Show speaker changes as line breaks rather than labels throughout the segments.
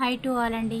High to all అండి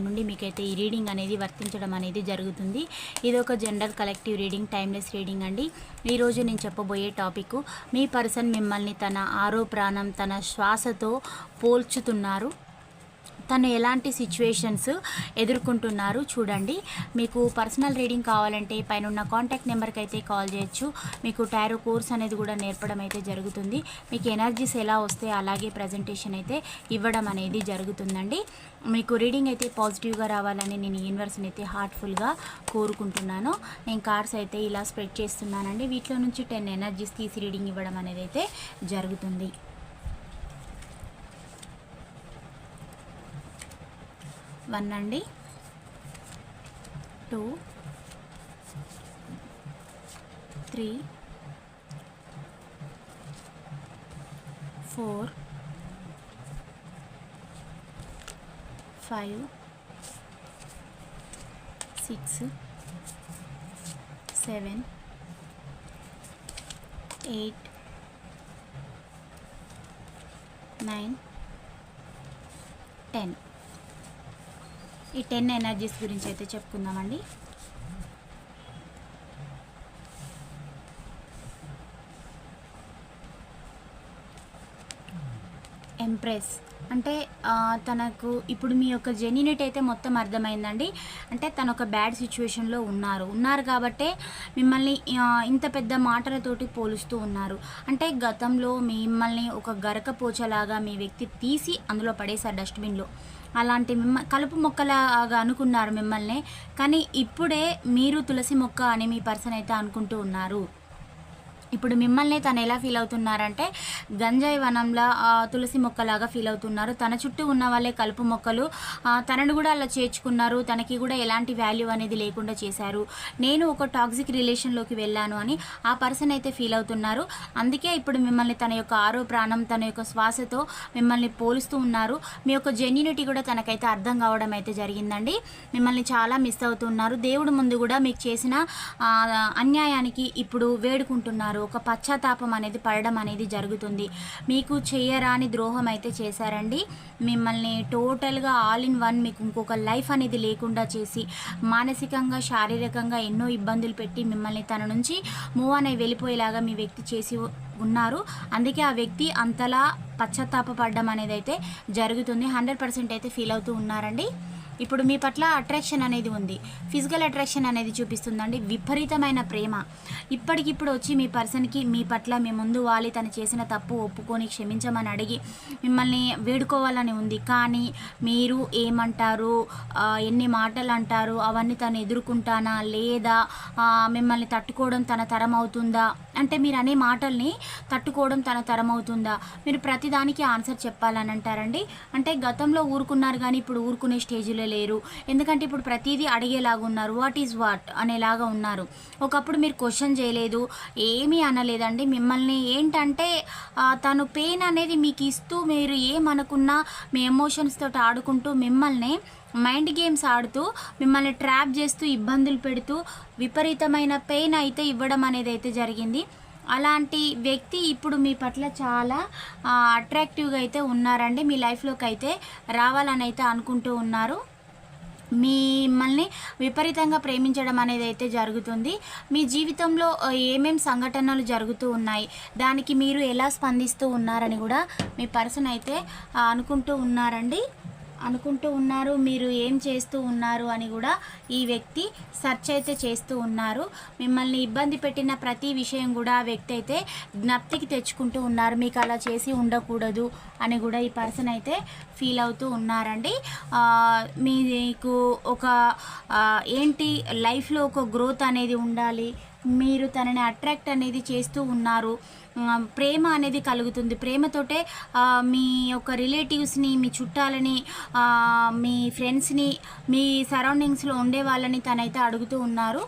నుండి మీకైతే ఈ రీడింగ్ అనేది వర్తించడం అనేది జరుగుతుంది. ఇది ఒక general collective reading timeless reading అండి. ఈరోజు నేను చెప్పబోయే టాపిక్ మీ పర్సన్ మిమ్మల్ని తన ఆరో ప్రాణం తన శ్వాసతో పోల్చుతున్నారు. తను ఎలాంటి సిచ్యువేషన్స్ ఎదుర్కొంటున్నారు చూడండి. మీకు పర్సనల్ రీడింగ్ కావాలంటే పైన ఉన్న కాంటాక్ట్ నెంబర్కి అయితే కాల్ చేయొచ్చు. మీకు టారో కోర్స్ అనేది కూడా నేర్పడం అయితే జరుగుతుంది. మీకు ఎనర్జీస్ ఎలా వస్తే అలాగే ప్రజెంటేషన్ అయితే ఇవ్వడం అనేది జరుగుతుందండి. మీకు రీడింగ్ అయితే పాజిటివ్గా రావాలని నేను యూనివర్స్ని అయితే హార్ట్ఫుల్గా కోరుకుంటున్నాను. నేను కార్డ్స్ అయితే ఇలా స్ప్రెడ్ చేస్తున్నానండి. వీటిలో నుంచి టెన్ ఎనర్జీస్ తీసి రీడింగ్ ఇవ్వడం అనేది అయితే జరుగుతుంది. వన్ అండి. Two. Three. Four. Five. Six. Seven. Eight. Nine. Ten. ఈ టెన్ ఎనర్జీస్ గురించి అయితే చెప్పుకుందామండి. ఎంప్రెస్ అంటే తనకు ఇప్పుడు మీ యొక్క జెన్యునిటీ అయితే మొత్తం అర్థమైందండి. అంటే తను ఒక బ్యాడ్ సిచ్యువేషన్లో ఉన్నారు. ఉన్నారు కాబట్టే మిమ్మల్ని ఇంత పెద్ద మాటలతోటి పోలుస్తూ ఉన్నారు. అంటే గతంలో మిమ్మల్ని ఒక గరకపోచలాగా మీ వ్యక్తి తీసి అందులో పడేశారు డస్ట్బిన్లో అలాంటి మిమ్మ కలుపు మొక్కలాగా అనుకున్నారు మిమ్మల్ని. కానీ ఇప్పుడే మీరు తులసి మొక్క అని మీ పర్సన్ అయితే అనుకుంటూ ఉన్నారు. ఇప్పుడు మిమ్మల్ని తను ఎలా ఫీల్ అవుతున్నారంటే గంజాయి వనంలా తులసి మొక్కలాగా ఫీల్ అవుతున్నారు. తన చుట్టూ ఉన్న వాళ్ళే కలుపు మొక్కలు. తనను కూడా అలా చేర్చుకున్నారు. తనకి కూడా ఎలాంటి వాల్యూ అనేది లేకుండా చేశారు. నేను ఒక టాక్సిక్ రిలేషన్లోకి వెళ్ళాను అని ఆ పర్సన్ అయితే ఫీల్ అవుతున్నారు. అందుకే ఇప్పుడు మిమ్మల్ని తన యొక్క ఆరో ప్రాణం తన యొక్క శ్వాసతో మిమ్మల్ని పోలుస్తూ ఉన్నారు. మీ యొక్క జెన్యునిటీ కూడా తనకైతే అర్థం కావడం అయితే జరిగిందండి. మిమ్మల్ని చాలా మిస్ అవుతున్నారు. దేవుడు ముందు కూడా మీకు చేసిన అన్యాయానికి ఇప్పుడు వేడుకుంటున్నారు. ఒక పశ్చాత్తాపం అనేది పడడం అనేది జరుగుతుంది. మీకు చేయరాని ద్రోహం అయితే చేశారండి. మిమ్మల్ని టోటల్గా ఆల్ ఇన్ వన్ మీకు ఇంకొక లైఫ్ అనేది లేకుండా చేసి మానసికంగా శారీరకంగా ఎన్నో ఇబ్బందులు పెట్టి మిమ్మల్ని తన నుంచి మూవ్ అనే వెళ్ళిపోయేలాగా మీ వ్యక్తి చేసి ఉన్నారు. అందుకే ఆ వ్యక్తి అంతలా పశ్చాత్తాపపడడం అనేది అయితే జరుగుతుంది. హండ్రెడ్ పర్సెంట్ అయితే ఫీల్ అవుతూ ఉన్నారండి. ఇప్పుడు మీ పట్ల అట్రాక్షన్ అనేది ఉంది. ఫిజికల్ అట్రాక్షన్ అనేది చూపిస్తుందండి. విపరీతమైన ప్రేమ. ఇప్పటికిప్పుడు వచ్చి మీ పర్సన్కి మీ పట్ల మీ ముందు వాలి తను చేసిన తప్పు ఒప్పుకొని క్షమించమని అడిగి మిమ్మల్ని వేడుకోవాలని ఉంది. కానీ మీరు ఏమంటారు? ఎన్ని మాటలు అంటారు? అవన్నీ తను ఎదుర్కొంటానా? లేదా మిమ్మల్ని తట్టుకోవడం తన తరం అవుతుందా? అంటే మీరు అనే మాటల్ని తట్టుకోవడం తన తరం అవుతుందా? మీరు ప్రతిదానికి ఆన్సర్ చెప్పాలని అంటారండి. అంటే గతంలో ఊరుకున్నారు కానీ ఇప్పుడు ఊరుకునే స్టేజ్లో లేరు. ఎందుకంటే ఇప్పుడు ప్రతిదీ అడిగేలాగా ఉన్నారు వాట్ ఈజ్ వాట్ అనేలాగా ఉన్నారు. ఒకప్పుడు మీరు క్వశ్చన్ చేయలేదు. ఏమీ అనలేదండి. మిమ్మల్ని ఏంటంటే తను పెయిన్ అనేది మీకు ఇస్తూ మీరు ఏమనుకున్నా మీ ఎమోషన్స్ తోటి ఆడుకుంటూ మిమ్మల్ని మైండ్ గేమ్స్ ఆడుతూ మిమ్మల్ని ట్రాప్ చేస్తూ ఇబ్బందులు పెడుతూ విపరీతమైన పెయిన్ అయితే ఇవ్వడం అనేది అయితే జరిగింది. అలాంటి వ్యక్తి ఇప్పుడు మీ పట్ల చాలా అట్రాక్టివ్గా అయితే ఉన్నారండి. మీ లైఫ్లోకి అయితే రావాలని అయితే అనుకుంటూ ఉన్నారు. మిమ్మల్ని విపరీతంగా ప్రేమించడం అనేది అయితే జరుగుతుంది. మీ జీవితంలో ఏమేం సంఘటనలు జరుగుతూ ఉన్నాయి? దానికి మీరు ఎలా స్పందిస్తూ ఉన్నారని కూడా మీ పర్సన్ అయితే అనుకుంటూ ఉన్నారండి. అనుకుంటూ ఉన్నారు మీరు ఏం చేస్తూ ఉన్నారు అని కూడా ఈ వ్యక్తి సెర్చ్ అయితే చేస్తూ ఉన్నారు. మిమ్మల్ని ఇబ్బంది పెట్టిన ప్రతి విషయం కూడా ఆ వ్యక్తి అయితే జ్ఞప్తికి తెచ్చుకుంటూ ఉన్నారు. మీకు అలా చేసి ఉండకూడదు అని కూడా ఈ పర్సన్ అయితే ఫీల్ అవుతూ ఉన్నారండి. మీకు ఒక ఏంటి లైఫ్లో ఒక గ్రోత్ అనేది ఉండాలి. మీరు తనని అట్రాక్ట్ అనేది చేస్తూ ఉన్నారు. ప్రేమ అనేది కలుగుతుంది. ప్రేమతోటే మీ యొక్క రిలేటివ్స్ని మీ చుట్టాలని మీ ఫ్రెండ్స్ని మీ సరౌండింగ్స్లో ఉండే వాళ్ళని తనైతే అడుగుతూ ఉన్నారు.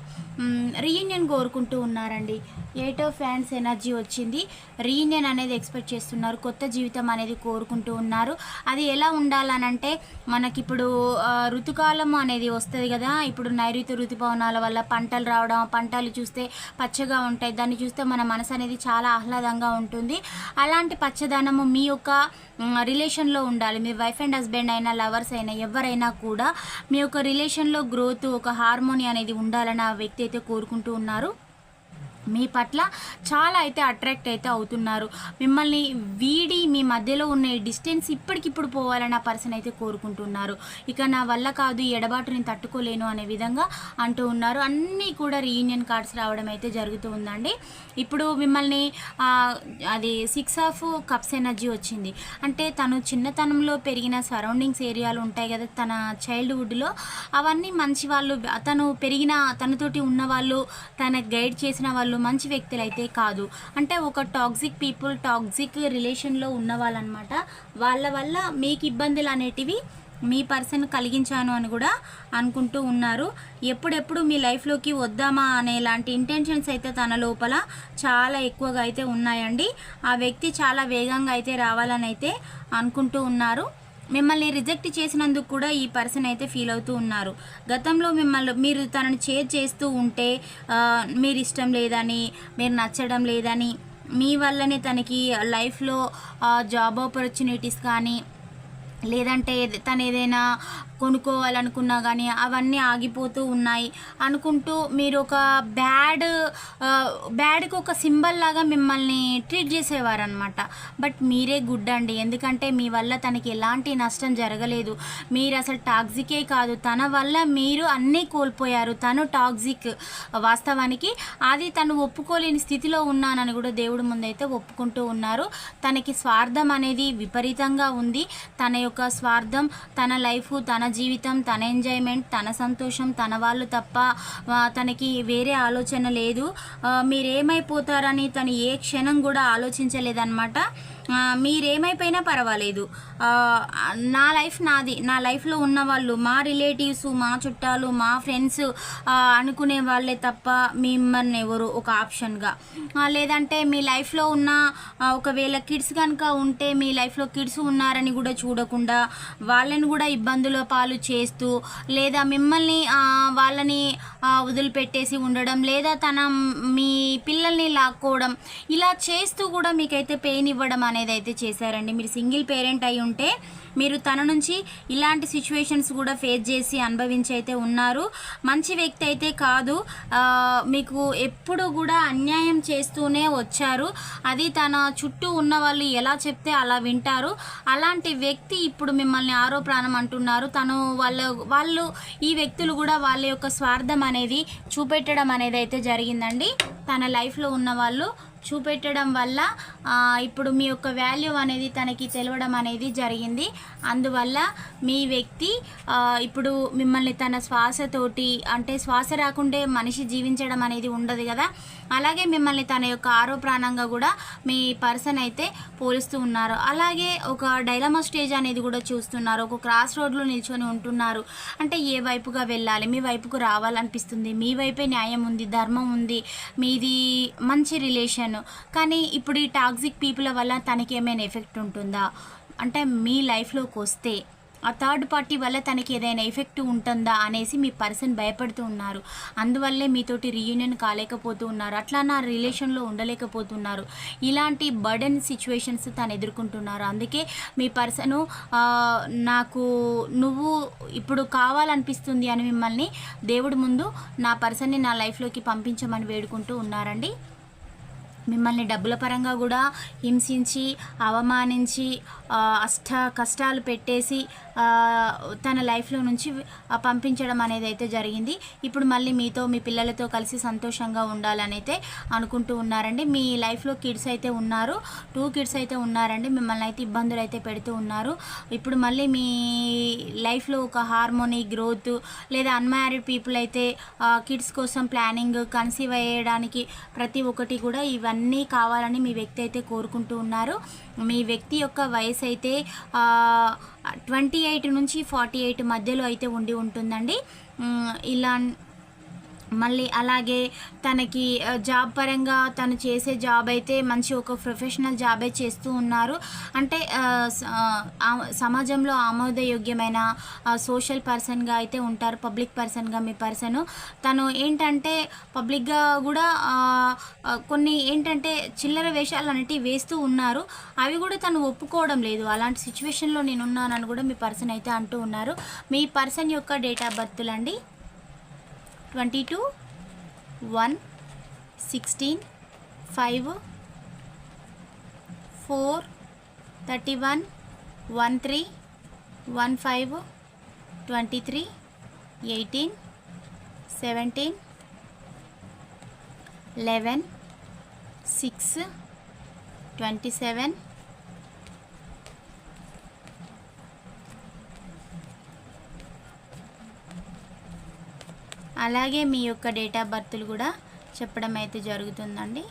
రీయూనియన్ కోరుకుంటూ ఉన్నారండి. ఎయిట్ ఆఫ్ ఫ్యాన్స్ ఎనర్జీ వచ్చింది. రీయూనియన్ అనేది ఎక్స్పెక్ట్ చేస్తున్నారు. కొత్త జీవితం అనేది కోరుకుంటూ ఉన్నారు. అది ఎలా ఉండాలనంటే మనకిప్పుడు ఋతుకాలం అనేది వస్తుంది కదా. ఇప్పుడు నైరుతి ఋతుపవనాల వల్ల పంటలు రావడం పంటలు చూస్తే పచ్చగా ఉంటాయి. దాన్ని చూస్తే మన మనసు అనేది చాలా ఆహ్లాద ఆహ్లాదంగా ఉంటుంది. అలాంటి పచ్చదనము మీ యొక్క రిలేషన్లో ఉండాలి. మీ వైఫ్ అండ్ హస్బెండ్ అయినా లవర్స్ అయినా ఎవరైనా కూడా మీ యొక్క రిలేషన్లో గ్రోత్ ఒక హార్మోని అనేది ఉండాలని ఆ వ్యక్తి అయితే కోరుకుంటూ ఉన్నారు. మీ పట్ల చాలా అయితే అట్రాక్ట్ అయితే అవుతున్నారు. మిమ్మల్ని వీడి మీ మధ్యలో ఉన్న ఈ డిస్టెన్స్ ఇప్పటికిప్పుడు పోవాలని ఆ పర్సన్ అయితే కోరుకుంటున్నారు. ఇక నా వల్ల కాదు ఈ ఎడబాటు నేను తట్టుకోలేను అనే విధంగా అంటూ ఉన్నారు. అన్నీ కూడా రీయూనియన్ కార్డ్స్ రావడం అయితే జరుగుతూ ఉందండి. ఇప్పుడు మిమ్మల్ని అది సిక్స్ ఆఫ్ కప్స్ ఎనర్జీ వచ్చింది. అంటే తను చిన్నతనంలో పెరిగిన సరౌండింగ్స్ ఏరియాలు ఉంటాయి కదా తన చైల్డ్హుడ్లో అవన్నీ మంచి వాళ్ళు తను పెరిగిన తనతోటి ఉన్న వాళ్ళు తన గైడ్ చేసిన వాళ్ళు మంచి వ్యక్తులు అయితే కాదు. అంటే ఒక టాక్సిక్ పీపుల్ టాక్సిక్ రిలేషన్లో ఉన్న వాళ్ళనమాట. వాళ్ళ వల్ల మీకు ఇబ్బందులు అనేటివి మీ పర్సన్ కలిగించాను అని కూడా అనుకుంటూ ఉన్నారు. ఎప్పుడెప్పుడు మీ లైఫ్లోకి వద్దామా అనే లాంటి ఇంటెన్షన్స్ అయితే తన లోపల చాలా ఎక్కువగా అయితే ఉన్నాయండి. ఆ వ్యక్తి చాలా వేగంగా అయితే రావాలని అయితే అనుకుంటూ ఉన్నారు. మిమ్మల్ని రిజెక్ట్ చేసినందుకు కూడా ఈ పర్సన్ అయితే ఫీల్ అవుతూ ఉన్నారు. గతంలో మిమ్మల్ని మీరు తనని చేర్ చేస్తూ ఉంటే మీరు ఇష్టం లేదని మీరు నచ్చడం లేదని మీ వల్లనే తనకి లైఫ్లో జాబ్ ఆపర్చునిటీస్ కానీ లేదంటే తను ఏదైనా కొనుక్కోవాలనుకున్నా కానీ అవన్నీ ఆగిపోతూ ఉన్నాయి. అనుకుంటూ మీరు ఒక బ్యాడ్ బ్యాడ్కి ఒక సింబల్ లాగా మిమ్మల్ని ట్రీట్ చేసేవారనమాట బట్ మీరే గుడ్ అండి. ఎందుకంటే మీ వల్ల తనకి ఎలాంటి నష్టం జరగలేదు. మీరు అసలు టాక్సికే కాదు. తన వల్ల మీరు అన్నీ కోల్పోయారు. తను టాక్సిక్ వాస్తవానికి. అది తను ఒప్పుకోలేని స్థితిలో ఉన్నానని కూడా దేవుడి ముందైతే ఒప్పుకుంటూ ఉన్నారు. తనకి స్వార్థం అనేది విపరీతంగా ఉంది. తన యొక్క స్వార్థం తన లైఫ్ తన జీవితం తన ఎంజాయ్మెంట్ తన సంతోషం తన వాళ్ళు తప్ప తనకి వేరే ఆలోచన లేదు. మీరేమైపోతారని తను ఏ క్షణం కూడా ఆలోచించలేదన్నమాట. మీరేమైపోయినా పర్వాలేదు. నా లైఫ్ నాది. నా లైఫ్లో ఉన్న వాళ్ళు మా రిలేటివ్స్ మా చుట్టాలు మా ఫ్రెండ్స్ అనుకునే వాళ్ళే తప్ప మిమ్మల్ని ఎవరు ఒక ఆప్షన్గా. లేదంటే మీ లైఫ్లో ఉన్న ఒకవేళ కిడ్స్ కనుక ఉంటే మీ లైఫ్లో కిడ్స్ ఉన్నారని కూడా చూడకుండా వాళ్ళని కూడా ఇబ్బందుల పాలు చేస్తూ లేదా మిమ్మల్ని వాళ్ళని వదిలిపెట్టేసి ఉండడం లేదా తన మీ పిల్లల్ని లాక్కోవడం ఇలా చేస్తూ కూడా మీకైతే పెయిన్ ఇవ్వడం అనేది అయితే చేశారండి. మీరు సింగిల్ పేరెంట్ అయి ఉంటే మీరు తన నుంచి ఇలాంటి సిచ్యువేషన్స్ కూడా ఫేస్ చేసి అనుభవించి అయితే ఉన్నారు. మంచి వ్యక్తి అయితే కాదు. మీకు ఎప్పుడు కూడా అన్యాయం చేస్తూనే వచ్చారు. అది తన చుట్టూ ఉన్న వాళ్ళు ఎలా చెప్తే అలా వింటారు. అలాంటి వ్యక్తి ఇప్పుడు మిమ్మల్ని ఆరో ప్రాణం అంటున్నారు. తను వాళ్ళ వాళ్ళు ఈ వ్యక్తులు కూడా వాళ్ళ యొక్క స్వార్థం అనేది చూపెట్టడం అనేది అయితే జరిగిందండి. తన లైఫ్లో ఉన్న వాళ్ళు చూపెట్టడం వల్ల ఇప్పుడు మీ యొక్క వాల్యూ అనేది తనకి తెలవడం అనేది జరిగింది. అందువల్ల మీ వ్యక్తి ఇప్పుడు మిమ్మల్ని తన శ్వాసతోటి అంటే శ్వాస రాకుండే మనిషి జీవించడం అనేది ఉండదు కదా. అలాగే మిమ్మల్ని తన యొక్క ఆరో ప్రాణంగా కూడా మీ పర్సన్ అయితే పోలుస్తూ ఉన్నారు. అలాగే ఒక డైలమా స్టేజ్ అనేది కూడా చూస్తున్నారు. ఒక క్రాస్ రోడ్లో నిల్చొని ఉంటున్నారు. అంటే ఏ వైపుగా వెళ్ళాలి? మీ వైపుకు రావాలనిపిస్తుంది. మీ వైపే న్యాయం ఉంది ధర్మం ఉంది. మీది మంచి రిలేషన్ కానీ ఇప్పుడు ఈ టాక్సిక్ పీపుల్ వల్ల తనకి ఏమైనా ఎఫెక్ట్ ఉంటుందా? అంటే మీ లైఫ్లోకి వస్తే ఆ థర్డ్ పార్టీ వల్ల తనకి ఏదైనా ఎఫెక్ట్ ఉంటుందా అనేసి మీ పర్సన్ భయపడుతూ ఉన్నారు. అందువల్లే మీతోటి రీయూనియన్ కాలేకపోతూ ఉన్నారు. అట్లా నా రిలేషన్లో ఉండలేకపోతున్నారు. ఇలాంటి బర్డెన్ సిచ్యువేషన్స్ తను ఎదుర్కొంటున్నారు. అందుకే మీ పర్సను నాకు నువ్వు ఇప్పుడు కావాలనిపిస్తుంది అని మిమ్మల్ని దేవుడి ముందు నా పర్సన్ని నా లైఫ్లోకి పంపించమని వేడుకుంటూ ఉన్నారండి. మిమ్మల్ని డబ్బుల పరంగా కూడా హింసించి అవమానించి అష్ట కష్టాలు పెట్టేసి తన లైఫ్లో నుంచి పంపించడం అనేది అయితే జరిగింది. ఇప్పుడు మళ్ళీ మీతో మీ పిల్లలతో కలిసి సంతోషంగా ఉండాలని అయితే అనుకుంటూ ఉన్నారండి. మీ లైఫ్లో కిడ్స్ అయితే ఉన్నారు. టూ కిడ్స్ అయితే ఉన్నారండి. మిమ్మల్ని అయితే ఇబ్బందులు అయితే పెడుతూ ఉన్నారు. ఇప్పుడు మళ్ళీ మీ లైఫ్లో ఒక హార్మోనీ గ్రోత్ లేదా అన్మ్యారీడ్ పీపుల్ అయితే కిడ్స్ కోసం ప్లానింగ్ కన్సీవ్ అయ్యడానికి ప్రతి ఒక్కటి కూడా ఇవన్నీ కావాలని మీ వ్యక్తి అయితే కోరుకుంటూ ఉన్నారు. మీ వ్యక్తి యొక్క వయసు అయితే ట్వంటీ ఎయిట్ నుంచి ఫార్టీ ఎయిట్ మధ్యలో అయితే ఉండి ఉంటుందండి. ఇలా మళ్ళీ అలాగే తనకి జాబ్ పరంగా తను చేసే జాబ్ అయితే మంచి ఒక ప్రొఫెషనల్ జాబే చేస్తూ ఉన్నారు. అంటే స- సమాజంలో ఆమోదయోగ్యమైన సోషల్ పర్సన్గా అయితే ఉంటారు. పబ్లిక్ పర్సన్గా మీ పర్సన్. తను ఏంటంటే పబ్లిక్గా కూడా కొన్ని ఏంటంటే చిల్లర వేషాలు అనేటివి వేస్తూ ఉన్నారు. అవి కూడా తను ఒప్పుకోవడం లేదు. అలాంటి సిచ్యువేషన్లో నేను ఉన్నానని కూడా మీ పర్సన్ అయితే అంటూ ఉన్నారు. మీ పర్సన్ యొక్క date of బర్త్లండి? Twenty two one sixteen five four thirty one one three one five twenty three eighteen seventeen eleven six twenty seven అలాగే మీ యొక్క డేట్ ఆఫ్ బర్త్లు కూడా చెప్పడం అయితే జరుగుతుందండి.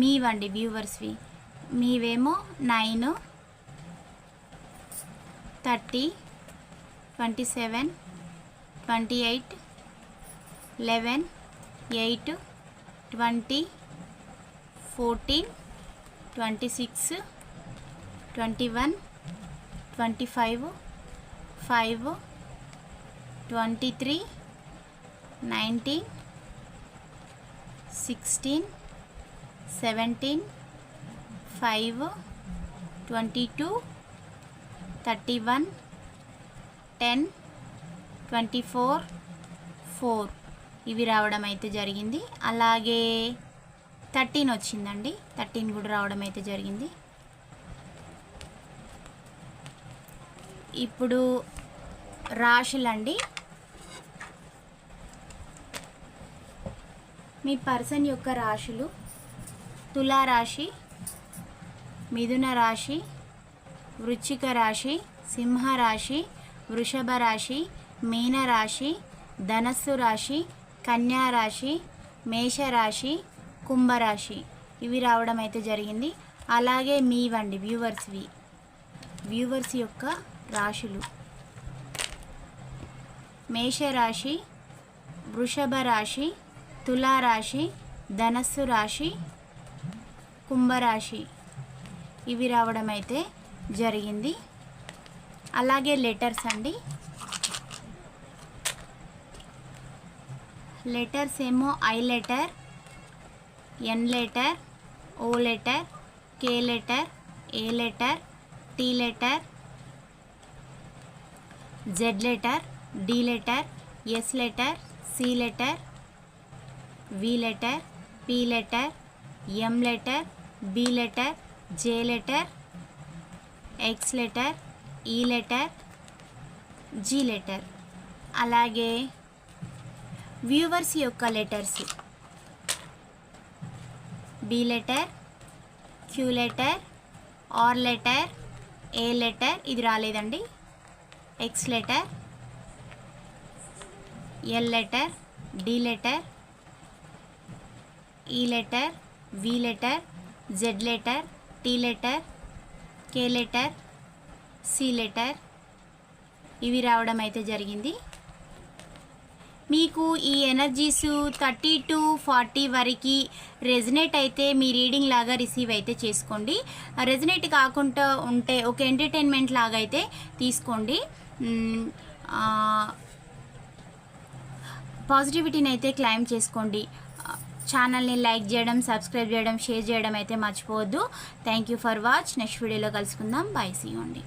మీవండి వ్యూవర్స్వి మీవేమో nine thirty twenty seven twenty eight eleven eight twenty fourteen twenty six twenty one twenty five five twenty three nineteen sixteen seventeen five twenty two thirty one ten twenty four four. ఇవి రావడం అయితే జరిగింది. అలాగే thirteen వచ్చిందండి. Thirteen కూడా రావడం అయితే జరిగింది. ఇప్పుడు రాశులండి. మీ పర్సన్ యొక్క రాశులు తులారాశి మిథున రాశి వృశ్చిక రాశి సింహరాశి వృషభ రాశి మీనరాశి ధనస్సు రాశి కన్యా రాశి మేషరాశి కుంభరాశి. ఇవి రావడం అయితే జరిగింది. అలాగే మీవండి వ్యూవర్స్వి వ్యూవర్స్ యొక్క రాశులు. మేషరాశి వృషభ రాశి తులారాశి ధనస్సు రాశి కుంభరాశి. ఇవి రావడం అయితే జరిగింది. అలాగే లెటర్స్ అండి. లెటర్స్ ఏమో I letter N letter O letter K letter A letter T letter Z letter D letter S letter C letter V letter P letter M letter B letter J letter X letter E letter G letter. అలాగే viewers యొక్క letters. B letter Q letter R letter A letter ఇది రాలేదండి. X letter L letter D letter E letter V letter Z letter T letter K letter C letter ఇవి రావడం అయితే జరిగింది. మీకు ఈ ఎనర్జీస్ థర్టీ టు ఫార్టీ వరకు resonate అయితే మీ రీడింగ్ లాగా రిసీవ్ అయితే చేసుకోండి. రెజినేట్ కాకుండా ఉంటే ఒక ఎంటర్టైన్మెంట్ లాగా అయితే తీసుకోండి. పాజిటివిటీని అయితే క్లైమ్ చేసుకోండి. ఛానల్ని లైక్ చేయడం సబ్స్క్రైబ్ చేయడం షేర్ చేయడం అయితే మర్చిపోవద్దు. Thank you for watch next వీడియోలో కలుసుకుందాం. బాయ్ సీ అండి